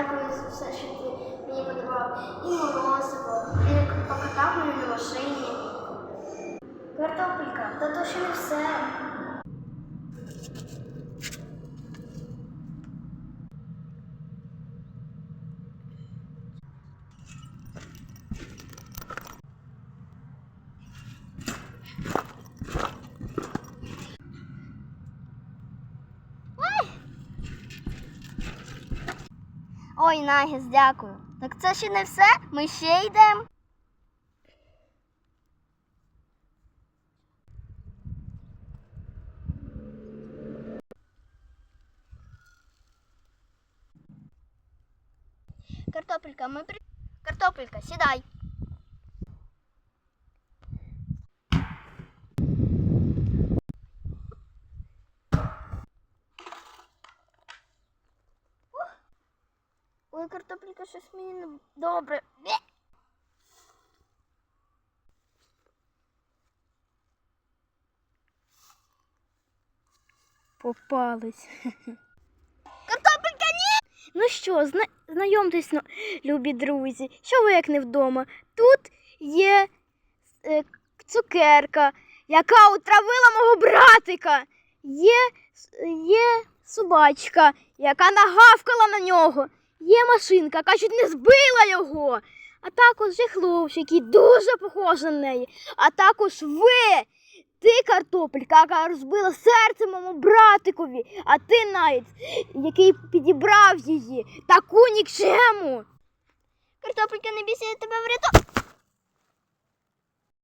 Дякую за все, що ти мені подарував. І морозиво, і покатав мене на машині. Картопелька, та то ще не все. Ой, Нагіс, дякую. Так це ще не все? Ми ще йдемо. Картопелька, ми при... Картопелька, сідай. Ой, картопелька, щось мені не добре. Попались. Картопелька, ні! Ну що, зна... знайомтесь, ну, любі друзі, що ви як не вдома? Тут є е, цукерка, яка отравила мого братика. Є, є собачка, яка нагавкала на нього. Є машинка, кажуть, не збила його. А також же хлопчик, який дуже похожий на неї. А також ви, ти картопелька, яка розбила серце моєму братикові, а ти навіть, який підібрав її, таку нікчему. Картопелька, не бійся, я тебе врятую.